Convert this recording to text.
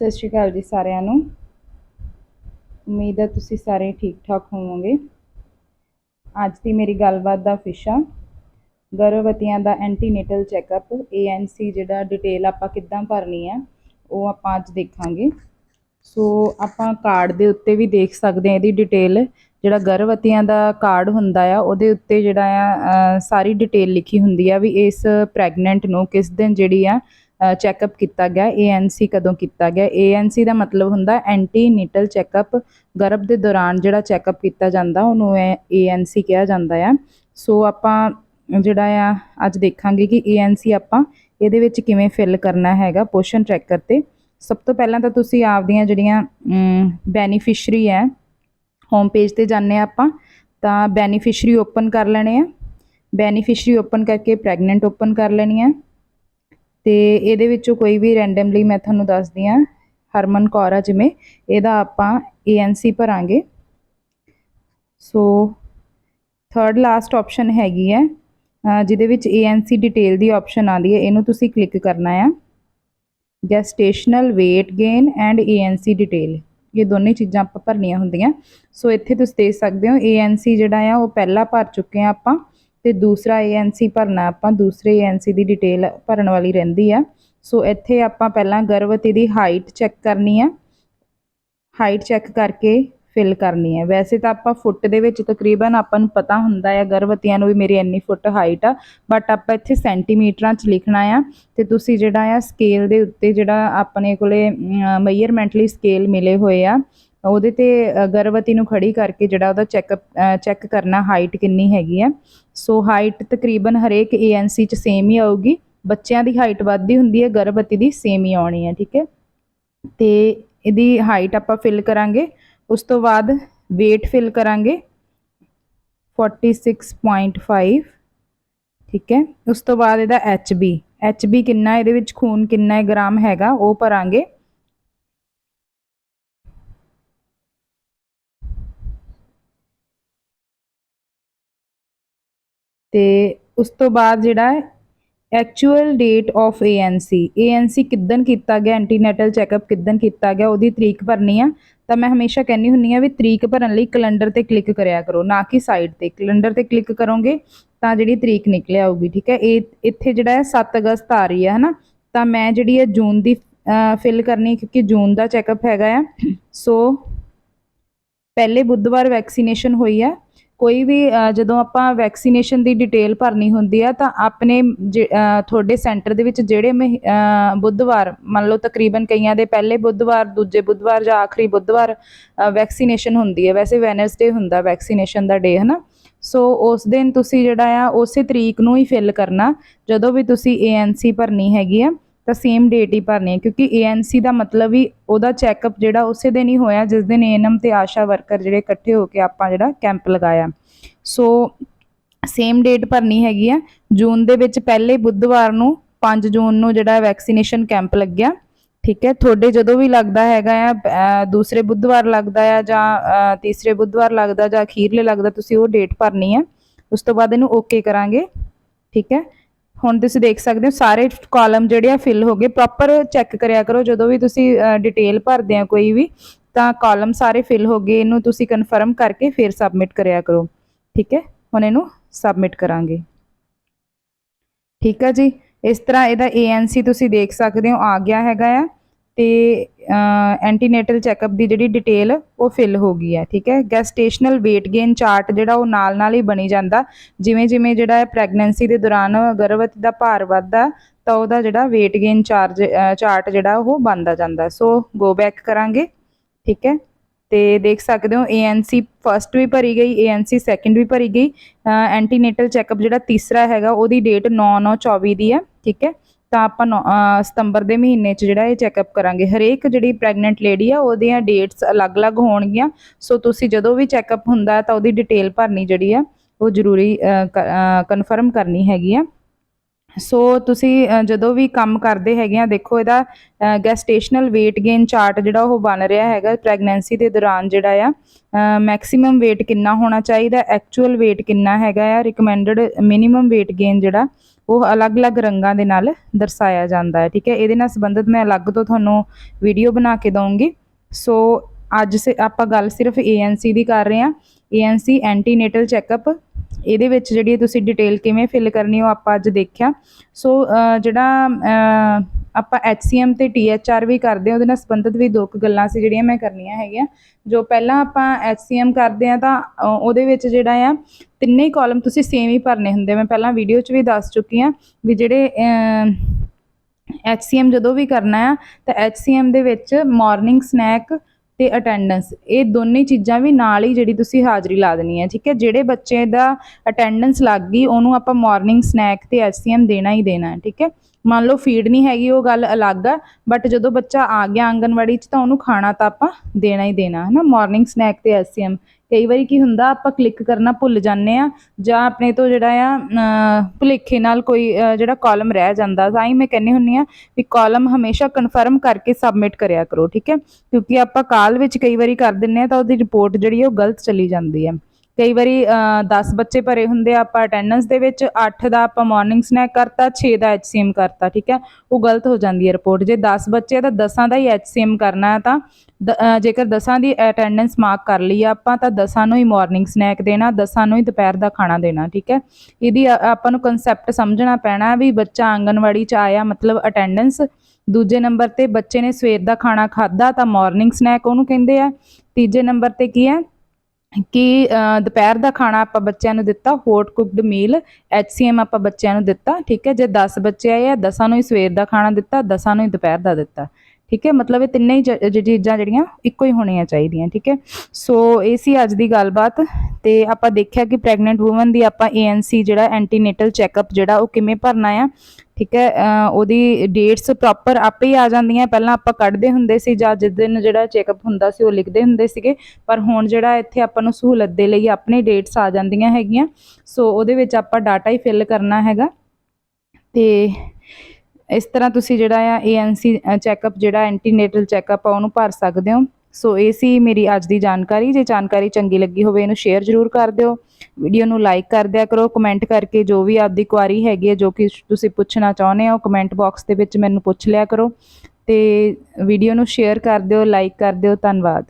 ਸਤਿ ਸ਼੍ਰੀ ਅਕਾਲ ਜੀ ਸਾਰਿਆਂ ਨੂੰ। ਉਮੀਦ ਹੈ ਤੁਸੀਂ ਸਾਰੇ ਠੀਕ ਠਾਕ ਹੋਵੋਗੇ। ਅੱਜ ਦੀ ਮੇਰੀ ਗੱਲਬਾਤ ਦਾ ਵਿਸ਼ਾ ਗਰਭਵਤੀਆਂ ਦਾ ਐਂਟੀਨੇਟਲ ਚੈੱਕਅਪ ਏਐਨਸੀ ਜਿਹੜਾ ਡਿਟੇਲ ਆਪਾਂ ਕਿੱਦਾਂ ਭਰਨੀ ਹੈ, ਉਹ ਆਪਾਂ ਅੱਜ ਦੇਖਾਂਗੇ। ਸੋ ਆਪਾਂ ਕਾਰਡ ਦੇ ਉੱਤੇ ਵੀ ਦੇਖ ਸਕਦੇ ਹਾਂ ਇਹਦੀ ਡਿਟੇਲ ਜਿਹੜਾ ਗਰਭਵਤੀਆਂ ਦਾ ਕਾਰਡ ਹੁੰਦਾ ਆ, ਉਹਦੇ ਉੱਤੇ ਜਿਹੜਾ ਆ ਸਾਰੀ ਡਿਟੇਲ ਲਿਖੀ ਹੁੰਦੀ ਆ ਵੀ ਇਸ ਪ੍ਰੈਗਨੈਂਟ ਨੂੰ ਕਿਸ ਦਿਨ ਜਿਹੜੀ ਆ ਚੈੱਕਅਪ ਕੀਤਾ ਗਿਆ ਏਐਨਸੀ ਕਦੋਂ ਕੀਤਾ ਗਿਆ? ਏਐਨਸੀ ਦਾ ਮਤਲਬ ਹੁੰਦਾ ਐਂਟੀ ਨੀਟਲ ਚੈੱਕਅਪ ਗਰਭ ਦੇ ਦੌਰਾਨ ਜਿਹੜਾ ਚੈੱਕਅਪ ਕੀਤਾ ਜਾਂਦਾ, ਉਹਨੂੰ ਏਐਨਸੀ ਕਿਹਾ ਜਾਂਦਾ ਆ। ਸੋ ਆਪਾਂ ਜਿਹੜਾ ਆ, ਅੱਜ ਦੇਖਾਂਗੇ ਕਿ ਏਐਨਸੀ ਆਪਾਂ ਇਹਦੇ ਵਿੱਚ ਕਿਵੇਂ ਫਿਲ ਕਰਨਾ ਹੈਗਾ ਪੋਸ਼ਨ ਟਰੈਕਰ ਤੇ। ਸਭ ਤੋਂ ਪਹਿਲਾਂ ਤਾਂ ਤੁਸੀਂ ਆਪਦੀਆਂ ਜਿਹੜੀਆਂ ਬੈਨੀਫਿਸ਼ਰੀ ਹੈ ਹੋਮ ਪੇਜ ਤੇ ਜਾਂਦੇ ਹਾਂ ਆਪਾਂ, ਤਾਂ ਬੈਨੀਫਿਸ਼ਰੀ ਓਪਨ ਕਰ ਲੈਣੇ ਆ। ਬੈਨੀਫਿਸ਼ਰੀ ਓਪਨ ਕਰਕੇ ਪ੍ਰੈਗਨੈਂਟ ਓਪਨ ਕਰ ਲੈਣੀ ਹੈ ਤੇ ਇਹਦੇ ਵਿੱਚੋਂ ਕੋਈ ਵੀ ਰੈਂਡਮਲੀ ਮੈਂ ਤੁਹਾਨੂੰ ਦੱਸਦੀ ਆ ਹਰਮਨ ਕੌਰ ਆ ਜਿਵੇਂ, ਇਹਦਾ ਆਪਾਂ ਏਐਨਸੀ ਭਰਾਂਗੇ। ਸੋ ਥਰਡ ਲਾਸਟ ਆਪਸ਼ਨ ਹੈਗੀ ਹੈ ਜਿਹਦੇ ਵਿੱਚ ਏਐਨਸੀ ਡਿਟੇਲ ਦੀ ਆਪਸ਼ਨ ਆਉਂਦੀ ਹੈ, ਇਹਨੂੰ ਤੁਸੀਂ ਕਲਿੱਕ ਕਰਨਾ ਆ। Gestational weight gain and ANC detail ਇਹ ਦੋਨੇ ਚੀਜ਼ਾਂ ਆਪਾਂ ਭਰਨੀਆਂ ਹੁੰਦੀਆਂ। ਸੋ ਇੱਥੇ ਤੁਸੀਂ ਦੇਖ ਸਕਦੇ ਹੋ ਏਐਨਸੀ ਜਿਹੜਾ ਆ, ਉਹ ਪਹਿਲਾਂ ਭਰ ਚੁੱਕੇ ਆ ਆਪਾਂ। ਤੇ ਦੂਸਰਾ ਏਐਨਸੀ ਭਰਨਾ, ਆਪਾਂ ਦੂਸਰੇ ਏਐਨਸੀ ਦੀ ਡਿਟੇਲ ਭਰਨ ਵਾਲੀ ਰਹਿੰਦੀ ਆ। ਸੋ ਇੱਥੇ ਆਪਾਂ ਪਹਿਲਾਂ ਗਰਭਵਤੀ ਦੀ ਹਾਈਟ ਚੈੱਕ ਕਰਨੀ ਆ। ਹਾਈਟ ਚੈੱਕ ਕਰਕੇ ਫਿਲ ਕਰਨੀ ਹੈ ਵੈਸੇ ਤਾਂ ਆਪਾਂ ਫੁੱਟ ਦੇ ਵਿੱਚ ਤਕਰੀਬਨ ਆਪਾਂ ਨੂੰ ਪਤਾ ਹੁੰਦਾ ਹੈ ਗਰਭਵਤੀਆਂ ਨੂੰ ਵੀ ਮੇਰੀ ਇੰਨੀ ਫੁੱਟ ਹਾਈਟ ਆ ਬਟ ਆਪਾਂ ਇੱਥੇ ਸੈਂਟੀਮੀਟਰਾਂ 'ਚ ਲਿਖਣਾ ਆ। ਤੇ ਤੁਸੀਂ ਜਿਹੜਾ ਆ ਸਕੇਲ ਦੇ ਉੱਤੇ ਜਿਹੜਾ ਆਪਣੇ ਕੋਲੇ ਮੈਜ਼ਰਮੈਂਟਲੀ ਸਕੇਲ ਮਿਲੇ ਹੋਏ ਆ ਉਹਦੇ ਤੇ ਗਰਭਵਤੀ ਨੂੰ ਖੜੀ ਕਰਕੇ ਜਿਹੜਾ ਉਹਦਾ ਚੈੱਕਅਪ ਚੈੱਕ ਕਰਨਾ ਹਾਈਟ ਕਿੰਨੀ ਹੈਗੀ ਹੈ। ਸੋ ਹਾਈਟ ਤਕਰੀਬਨ ਹਰੇਕ ਏਐਨਸੀ 'ਚ ਸੇਮ ਹੀ ਆਊਗੀ। ਬੱਚਿਆਂ ਦੀ ਹਾਈਟ ਵੱਧਦੀ ਹੁੰਦੀ ਹੈ, ਗਰਭਵਤੀ ਦੀ ਸੇਮ ਹੀ ਆਉਣੀ ਹੈ, ਠੀਕ ਹੈ। ਤੇ ਇਹਦੀ ਹਾਈਟ ਆਪਾਂ ਫਿਲ ਕਰਾਂਗੇ। ਉਸ ਤੋਂ ਬਾਅਦ weight ਫਿਲ ਕਰਾਂਗੇ। 46.5 ਠੀਕ ਹੈ। ਉਸ ਤੋਂ ਬਾਅਦ ਇਹਦਾ HB HB ਕਿੰਨਾ ਇਹਦੇ ਵਿੱਚ ਖੂਨ ਕਿੰਨਾ ਗ੍ਰਾਮ ਹੈਗਾ, ਉਹ ਭਰਾਂਗੇ। ਤੇ ਉਸ ਤੋਂ ਬਾਅਦ ਜਿਹੜਾ ਹੈ actual date of ANC ANC ਕਿਦਨ ਕੀਤਾ ਗਿਆ ਐਂਟੀਨੈਟਲ ਚੈੱਕਅਪ ਕਿਦਨ ਕੀਤਾ ਗਿਆ, ਉਹਦੀ ਤਰੀਕ ਭਰਨੀ ਆ। ਤਾਂ ਮੈਂ ਹਮੇਸ਼ਾ ਕਹਿੰਦੀ ਹੁੰਨੀ ਆ ਵੀ ਤਰੀਕ ਭਰਨ ਲਈ ਕੈਲੰਡਰ ਤੇ ਕਲਿੱਕ ਕਰਿਆ ਕਰੋ, ਨਾ ਕਿ ਸਾਈਡ ਤੇ। ਕੈਲੰਡਰ ਤੇ ਕਲਿੱਕ ਕਰੋਗੇ ਤਾਂ ਜਿਹੜੀ ਤਰੀਕ ਨਿਕਲ ਆਊਗੀ ਠੀਕ ਹੈ? ਇਹ ਇੱਥੇ ਜਿਹੜਾ ਹੈ 7 ਅਗਸਤ ਆ ਰਹੀ ਹੈ, ਹਨਾ? ਤਾਂ ਮੈਂ ਜਿਹੜੀ ਹੈ, ਜੂਨ ਦੀ ਫਿਲ ਕਰਨੀ ਕਿਉਂਕਿ ਜੂਨ ਦਾ ਚੈੱਕਅਪ ਹੈਗਾ ਆ। ਸੋ, ਪਹਿਲੇ ਬੁੱਧਵਾਰ ਵੈਕਸੀਨੇਸ਼ਨ ਹੋਈ ਹੈ ਕੋਈ ਵੀ ਜਦੋਂ ਆਪਾਂ ਵੈਕਸੀਨੇਸ਼ਨ ਦੀ ਡਿਟੇਲ ਭਰਨੀ ਹੁੰਦੀ ਆ, ਤਾਂ ਆਪਣੇ ਜਿ- ਤੁਹਾਡੇ ਸੈਂਟਰ ਦੇ ਵਿੱਚ ਜਿਹੜੇ ਮਹੀ- ਬੁੱਧਵਾਰ, ਮੰਨ ਲਓ ਤਕਰੀਬਨ ਕਈਆਂ ਦੇ ਪਹਿਲੇ ਬੁੱਧਵਾਰ, ਦੂਜੇ ਬੁੱਧਵਾਰ ਜਾਂ ਆਖਰੀ ਬੁੱਧਵਾਰ ਵੈਕਸੀਨੇਸ਼ਨ ਹੁੰਦੀ ਹੈ ਵੈਸੇ ਵੈਨਸਡੇ ਹੁੰਦਾ ਵੈਕਸੀਨੇਸ਼ਨ ਦਾ ਡੇ ਹਨਾ? ਸੋ ਉਸ ਦਿਨ ਤੁਸੀਂ ਜਿਹੜਾ ਆ, ਉਸੇ ਤਰੀਕ ਨੂੰ ਹੀ ਫਿਲ ਕਰਨਾ, ਜਦੋਂ ਵੀ ਤੁਸੀਂ ਏਐਨਸੀ ਭਰਨੀ ਹੈਗੀ ਆ। ਤਾਂ ਸੇਮ ਡੇਟ ਹੀ ਭਰਨੀ ਹੈ, ਕਿਉਂਕਿ ਏਐਨਸੀ ਦਾ ਮਤਲਬ ਹੀ ਉਹਦਾ ਚੈੱਕਅਪ ਜਿਹੜਾ ਉਸੇ ਦਿਨ ਹੀ ਹੋਇਆ, ਜਿਸ ਦਿਨ ਏਐਨਐਮ ਤੇ ਆਸ਼ਾ ਵਰਕਰ ਜਿਹੜੇ ਇਕੱਠੇ ਹੋ ਕੇ ਆਪਾਂ ਜਿਹੜਾ ਕੈਂਪ ਲਗਾਇਆ। ਸੋ ਸੇਮ ਡੇਟ ਭਰਨੀ ਹੈਗੀ ਆ ਜੂਨ ਦੇ ਵਿੱਚ ਪਹਿਲੇ ਬੁੱਧਵਾਰ ਨੂੰ 5 ਜੂਨ ਨੂੰ ਜਿਹੜਾ ਵੈਕਸੀਨੇਸ਼ਨ ਕੈਂਪ ਲੱਗਿਆ, ਠੀਕ ਹੈ? ਤੁਹਾਡੇ ਜਦੋਂ ਵੀ ਲੱਗਦਾ ਹੈਗਾ ਆ ਦੂਸਰੇ ਬੁੱਧਵਾਰ ਲੱਗਦਾ ਆ ਜਾਂ ਤੀਸਰੇ ਬੁੱਧਵਾਰ ਲੱਗਦਾ ਜਾਂ ਅਖੀਰਲੇ ਲੱਗਦਾ, ਤੁਸੀਂ ਉਹ ਡੇਟ ਭਰਨੀ ਹੈ। ਉਸ ਤੋਂ ਬਾਅਦ ਇਹਨੂੰ ਓਕੇ ਕਰਾਂਗੇ, ਠੀਕ ਹੈ? ਹੁਣ ਤੁਸੀਂ ਦੇਖ ਸਕਦੇ ਹੋ, ਸਾਰੇ ਕਾਲਮ ਜਿਹੜੇ ਆ ਫਿਲ ਹੋ ਗਏ। ਪ੍ਰੋਪਰ ਚੈੱਕ ਕਰਿਆ ਕਰੋ, ਜਦੋਂ ਵੀ ਤੁਸੀਂ ਡਿਟੇਲ ਭਰਦੇ ਆ ਕੋਈ ਵੀ, ਤਾਂ ਕਾਲਮ ਸਾਰੇ ਫਿਲ ਹੋ ਗਏ। ਇਹਨੂੰ ਤੁਸੀਂ ਕਨਫਰਮ ਕਰਕੇ ਫਿਰ ਸਬਮਿਟ ਕਰਿਆ ਕਰੋ। ਠੀਕ ਹੈ? ਹੁਣ ਇਹਨੂੰ ਸਬਮਿਟ ਕਰਾਂਗੇ। ਠੀਕ ਹੈ ਜੀ? ਇਸ ਤਰ੍ਹਾਂ ਇਹਦਾ ਏਐਨਸੀ ਤੁਸੀਂ ਦੇਖ ਸਕਦੇ ਹੋ, ਆ ਗਿਆ ਹੈਗਾ ਆ। ਤੇ ਐਂਟੀਨੇਟਲ ਚੈੱਕਅਪ ਦੀ ਜਿਹੜੀ ਡਿਟੇਲ ਉਹ ਫਿਲ ਹੋ ਗਈ ਹੈ, ਠੀਕ ਹੈ? ਗੈਸਟੇਸ਼ਨਲ weight gain ਚਾਰਟ ਜਿਹੜਾ ਉਹ ਨਾਲ ਨਾਲ ਹੀ ਬਣੀ ਜਾਂਦਾ। ਜਿਵੇਂ ਜਿਵੇਂ ਜਿਹੜਾ ਹੈ ਪ੍ਰੈਗਨੈਂਸੀ ਦੇ ਦੌਰਾਨ ਗਰਭਵਤੀ ਦਾ ਭਾਰ ਵੱਧਦਾ, ਤਾਂ ਉਹਦਾ ਜਿਹੜਾ weight gain ਚਾਰਜ ਚਾਰਟ ਜਿਹੜਾ ਉਹ ਬਣਦਾ ਜਾਂਦਾ। ਸੋ ਗੋ ਬੈਕ ਕਰਾਂਗੇ, ਠੀਕ ਹੈ? ਤੇ ਦੇਖ ਸਕਦੇ ਹੋ ਏਐਨਸੀ ਫਰਸਟ ਵੀ ਭਰੀ ਗਈ ਏਐਨਸੀ ਸੈਕੰਡ ਵੀ ਭਰੀ ਗਈ। ਐਂਟੀਨੇਟਲ ਚੈੱਕਅਪ ਜਿਹੜਾ ਤੀਸਰਾ ਹੈਗਾ, ਉਹਦੀ ਡੇਟ 9/9/24 ਦੀ ਹੈ, ਠੀਕ ਹੈ? ਤਾਂ ਆਪਾਂ ਨੌ- ਸਤੰਬਰ ਦੇ ਮਹੀਨੇ 'ਚ ਜਿਹੜਾ ਇਹ ਚੈੱਕਅਪ ਕਰਾਂਗੇ। ਹਰੇਕ ਜਿਹੜੀ ਪ੍ਰੈਗਨੈਂਟ ਲੇਡੀ ਆ, ਉਹਦੀਆਂ ਡੇਟਸ ਅਲੱਗ-ਅਲੱਗ ਹੋਣਗੀਆਂ। ਸੋ ਤੁਸੀਂ ਜਦੋਂ ਵੀ ਚੈੱਕਅਪ ਹੁੰਦਾ ਤਾਂ ਉਹਦੀ ਡਿਟੇਲ ਭਰਨੀ ਜਿਹੜੀ ਆ, ਉਹ ਜ਼ਰੂਰੀ ਕਨਫਰਮ ਕਰਨੀ ਹੈਗੀ ਆ। ਸੋ ਤੁਸੀਂ ਜਦੋਂ ਵੀ ਕੰਮ ਕਰਦੇ ਹੈਗੇ ਆ, ਦੇਖੋ ਇਹਦਾ ਗੈਸਟੇਸ਼ਨਲ weight gain ਚਾਰਟ ਜਿਹੜਾ ਉਹ ਬਣ ਰਿਹਾ ਹੈਗਾ ਪ੍ਰੈਗਨੈਂਸੀ ਦੇ ਦੌਰਾਨ ਜਿਹੜਾ ਆ। ਮੈਕਸਿਮਮ weight ਕਿੰਨਾ ਹੋਣਾ ਚਾਹੀਦਾ ਐਕਚੁਅਲ weight ਕਿੰਨਾ ਹੈਗਾ ਆ ਰਿਕਮੈਂਡਡ ਮਿਨੀਮਮ weight gain ਜਿਹੜਾ ਉਹ ਅਲੱਗ-ਅਲੱਗ ਰੰਗਾਂ ਦੇ ਨਾਲ ਦਰਸਾਇਆ ਜਾਂਦਾ ਹੈ, ਠੀਕ ਹੈ? ਇਹਦੇ ਨਾਲ ਸੰਬੰਧਿਤ ਮੈਂ ਅਲੱਗ ਤੋਂ ਤੁਹਾਨੂੰ ਵੀਡੀਓ ਬਣਾ ਕੇ ਦਊਂਗੀ। ਸੋ ਅੱਜ ਸੇ, ਆਪਾਂ ਗੱਲ ਸਿਰਫ ANC ਦੀ ਕਰ ਰਹੇ ਹਾਂ। ANC ਐਂਟੀਨੇਟਲ ਚੈੱਕਅਪ ਇਹਦੇ ਵਿੱਚ ਜਿਹੜੀ ਤੁਸੀਂ ਡਿਟੇਲ ਕਿਵੇਂ ਫਿਲ ਕਰਨੀ ਉਹ ਆਪਾਂ ਅੱਜ ਦੇਖਿਆ। ਸੋ ਜਿਹੜਾ ਆਪਾਂ HCM ਤੇ THR ਵੀ ਕਰਦੇ ਹਾਂ ਉਹਦੇ ਨਾਲ ਸੰਬੰਧਿਤ ਵੀ ਦੋ ਕੁ ਗੱਲਾਂ ਸੀ ਜਿਹੜੀਆਂ ਮੈਂ ਕਰਨੀਆਂ ਹੈਗੀਆਂ। ਜੋ ਪਹਿਲਾਂ ਆਪਾਂ HCM ਕਰਦੇ ਆ ਤਾਂ ਉਹਦੇ ਵਿੱਚ ਜਿਹੜਾ ਆ ਤਿੰਨੇ ਹੀ ਕਾਲਮ ਤੁਸੀਂ ਸੇਮ ਹੀ ਭਰਨੇ ਹੁੰਦੇ ਮੈਂ ਪਹਿਲਾਂ ਵੀਡੀਓ 'ਚ ਵੀ ਦੱਸ ਚੁੱਕੀ ਹਾਂ ਵੀ ਜਿਹੜੇ ਅ, HCM ਜਦੋਂ ਵੀ ਕਰਨਾ ਆ ਤਾਂ HCM ਦੇ ਵਿੱਚ ਮਾਰਨਿੰਗ ਸਨੈਕ ਤੇ ਅਟੈਂਡੈਂਸ ਇਹ ਦੋਨੇ ਚੀਜ਼ਾਂ ਵੀ ਨਾਲ ਹੀ ਜਿਹੜੀ ਤੁਸੀਂ ਹਾਜ਼ਰੀ ਲਾ ਦੇਣੀ ਹੈ, ਠੀਕ ਹੈ? ਜਿਹੜੇ ਬੱਚੇ ਦਾ ਅਟੈਂਡੈਂਸ ਲੱਗ ਗਈ, ਉਹਨੂੰ ਆਪਾਂ ਮਾਰਨਿੰਗ ਸਨੈਕ ਤੇ HCM ਦੇਣਾ ਹੀ ਦੇਣਾ, ਠੀਕ ਹੈ? ਮੰਨ ਲਓ ਫੀਡ ਨਹੀਂ ਹੈਗੀ, ਉਹ ਗੱਲ ਅਲੱਗ ਆ ਬਟ ਜਦੋਂ ਬੱਚਾ ਆ ਗਿਆ ਆਂਗਨਵਾੜੀ 'ਚ ਤਾਂ ਉਹਨੂੰ ਖਾਣਾ ਤਾਂ ਆਪਾਂ ਦੇਣਾ ਹੀ ਦੇਣਾ ਹੈ ਨਾ ਮਾਰਨਿੰਗ ਸਨੈਕ ਤੇ HCM ਕਈ ਵਾਰੀ ਕੀ ਹੁੰਦਾ, ਆਪਾਂ ਕਲਿੱਕ ਕਰਨਾ ਭੁੱਲ ਜਾਂਦੇ ਆ ਜਾਂ ਆਪਣੇ ਤੋਂ ਜਿਹੜਾ ਆ ਭੁਲੇਖੇ ਨਾਲ ਕੋਈ ਜਿਹੜਾ ਕਾਲਮ ਰਹਿ ਜਾਂਦਾ, ਤਾਂ ਹੀ ਮੈਂ ਕਹਿੰਦੀ ਹੁੰਨੀ ਆ ਵੀ ਕਾਲਮ ਹਮੇਸ਼ਾ ਕਨਫਰਮ ਕਰਕੇ ਸਬਮਿਟ ਕਰਿਆ ਕਰੋ, ਠੀਕ ਹੈ? ਕਿਉਂਕਿ ਆਪਾਂ ਕਾਲ ਵਿੱਚ ਕਈ ਵਾਰੀ ਕਰ ਦਿੰਨੇ ਆ ਤਾਂ ਉਹਦੀ ਰਿਪੋਰਟ ਜਿਹੜੀ ਆ ਉਹ ਗਲਤ ਚਲੀ ਜਾਂਦੀ ਹੈ। ਕਈ ਵਾਰੀ 10 ਬੱਚੇ ਭਰੇ ਹੁੰਦੇ ਆ, ਆਪਾਂ ਅਟੈਂਡੈਂਸ ਦੇ ਵਿੱਚ 8 ਦਾ ਆਪਾਂ ਮਾਰਨਿੰਗ ਸਨੈਕ ਕਰਤਾ 6 ਦਾ HCM ਕਰਤਾ, ਠੀਕ ਹੈ? ਉਹ ਗਲਤ ਹੋ ਜਾਂਦੀ ਹੈ ਰਿਪੋਰਟ ਜੇ 10 ਬੱਚੇ ਆ ਤਾਂ 10 ਦਾ ਹੀ HCM ਕਰਨਾ ਹੈ ਤਾਂ, ਦ- ਜੇਕਰ 10 ਦੀ ਅਟੈਂਡੈਂਸ ਮਾਰਕ ਕਰ ਲਈ ਆਪਾਂ, ਤਾਂ 10 ਨੂੰ ਹੀ ਮਾਰਨਿੰਗ ਸਨੈਕ ਦੇਣਾ 10 ਨੂੰ ਹੀ ਦੁਪਹਿਰ ਦਾ ਖਾਣਾ ਦੇਣਾ, ਠੀਕ ਹੈ? ਇਹਦੀ ਆ- ਆਪਾਂ ਨੂੰ ਕਨਸੈਪਟ ਸਮਝਣਾ ਪੈਣਾ ਵੀ ਬੱਚਾ ਆਂਗਨਵਾੜੀ ਚ ਆਇਆ, ਮਤਲਬ ਅਟੈਂਡੈਂਸ ਦੂਜੇ ਨੰਬਰ ਤੇ ਬੱਚੇ ਨੇ ਸਵੇਰ ਦਾ ਖਾਣਾ ਖਾਦਾ ਤਾਂ ਮਾਰਨਿੰਗ ਸਨੈਕ ਉਹਨੂੰ ਕਹਿੰਦੇ ਆ। ਤੀਜੇ ਨੰਬਰ ਤੇ ਕੀ ਹੈ? ਕਿ ਅ, ਦੁਪਹਿਰ ਦਾ ਖਾਣਾ ਆਪਾਂ ਬੱਚਿਆਂ ਨੂੰ ਦਿੱਤਾ ਹੋਟ ਕੁਕਡ ਮੀਲ HCM ਆਪਾਂ ਬੱਚਿਆਂ ਨੂੰ ਦਿੱਤਾ ਠੀਕ ਹੈ? ਜੇ 10 ਬੱਚੇ ਆਏ ਆ 10 ਨੂੰ ਹੀ ਸਵੇਰ ਦਾ ਖਾਣਾ ਦਿੱਤਾ 10 ਨੂੰ ਹੀ ਦੁਪਹਿਰ ਦਾ ਦਿੱਤਾ। ਠੀਕ ਹੈ? ਮਤਲਬ ਇਹ ਤਿੰਨੇ ਹੀ ਚੀਜ਼ਾਂ ਜਿਹੜੀਆਂ ਇੱਕੋ ਹੀ ਹੋਣੀਆਂ ਚਾਹੀਦੀਆਂ, ਠੀਕ ਹੈ? ਸੋ ਇਹ ਸੀ ਅੱਜ ਦੀ ਗੱਲਬਾਤ ਤੇ ਆਪਾਂ ਦੇਖਿਆ ਕਿ ਪ੍ਰੈਗਨੈਂਟ ਔਮਨ ਦੀ ਆਪਾਂ ANC ਜਿਹੜਾ ਐਂਟੀਨੇਟਲ ਚੈੱਕਅਪ ਜਿਹੜਾ ਉਹ ਕਿਵੇਂ ਭਰਨਾ ਆ, ਠੀਕ ਹੈ? ਉਹਦੀ ਡੇਟਸ ਪ੍ਰੋਪਰ ਆਪੇ ਹੀ ਆ ਜਾਂਦੀਆਂ। ਪਹਿਲਾਂ ਆਪਾਂ ਕੱਢਦੇ ਹੁੰਦੇ ਸੀ ਜਾਂ ਜਿਸ ਦਿਨ ਜਿਹੜਾ ਚੈੱਕਅਪ ਹੁੰਦਾ ਸੀ ਉਹ ਲਿਖਦੇ ਹੁੰਦੇ ਸੀਗੇ, ਪਰ ਹੁਣ ਜਿਹੜਾ ਇੱਥੇ ਆਪਾਂ ਨੂੰ ਸਹੂਲਤ ਦੇ ਲਈ ਆਪਣੇ ਡੇਟਸ ਆ ਜਾਂਦੀਆਂ ਹੈਗੀਆਂ। ਸੋ ਉਹਦੇ ਵਿੱਚ ਆਪਾਂ ਡਾਟਾ ਹੀ ਫਿਲ ਕਰਨਾ ਹੈਗਾ। ਤੇ ਇਸ ਤਰ੍ਹਾਂ ਤੁਸੀਂ ਜਿਹੜਾ ਆ ANC ਚੈੱਕਅਪ ਜਿਹੜਾ ਐਂਟੀਨੇਟਲ ਚੈੱਕਅਪ ਆ, ਉਹਨੂੰ ਭਰ ਸਕਦੇ ਹੋ। ਸੋ, ਇਹ ਸੀ ਮੇਰੀ ਅੱਜ ਦੀ ਜਾਣਕਾਰੀ। ਜੇ ਜਾਣਕਾਰੀ ਚੰਗੀ ਲੱਗੀ ਹੋਵੇ, ਇਹਨੂੰ ਸ਼ੇਅਰ ਜ਼ਰੂਰ ਕਰ ਦਿਓ। ਵੀਡੀਓ ਨੂੰ ਲਾਈਕ ਕਰ ਦਿਆ ਕਰੋ। ਕਮੈਂਟ ਕਰਕੇ ਜੋ ਵੀ ਆਪਦੀ ਕੁਆਰੀ ਹੈਗੀ ਹੈ ਜੋ ਕਿ ਤੁਸੀਂ ਪੁੱਛਣਾ ਚਾਹੁੰਦੇ ਹੋ ਕਮੈਂਟ ਬਾਕਸ ਦੇ ਵਿੱਚ ਮੈਨੂੰ ਪੁੱਛ ਲਿਆ ਕਰੋ। ਤੇ ਵੀਡੀਓ ਨੂੰ ਸ਼ੇਅਰ ਕਰ ਦਿਓ ਲਾਈਕ ਕਰ ਦਿਓ। ਧੰਨਵਾਦ।